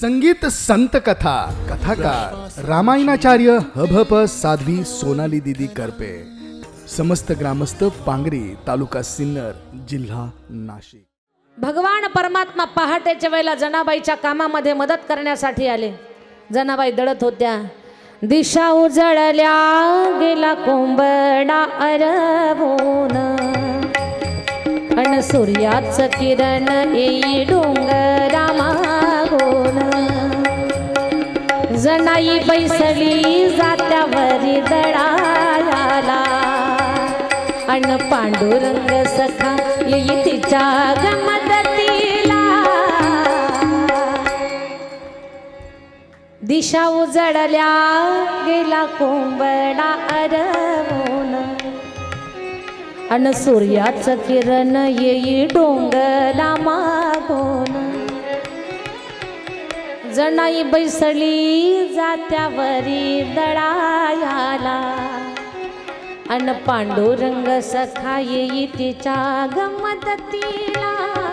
संगीत संत कथा कथाकार रामायणाचार्य हभप साध्वी सोनाली दिदी करपे. समस्त ग्रामस्थ पांगरी तालुका सिन्नर जिल्हा नाशिक. भगवान परमात्मा पहाटेच्या वेळेला जनाबाईच्या कामामध्ये मदत करण्यासाठी आले. जनाबाई दळत होत्या. दिशा उजळल्या गेला कोंबडा अरवून अन सूर्याचं किरण येई जनाई बैसली जात्यावरी दळाला. अन पांडुरंग सखा येई तिच्या गमदतीला दिशा उजडल्या गेला कोंबडा अरवून अन सूर्याचं किरण येई डोंगला मा जणाई बैसली जात्यावरी दळायाला. अन पांडुरंग सखा येई तिच्या गमदतीला.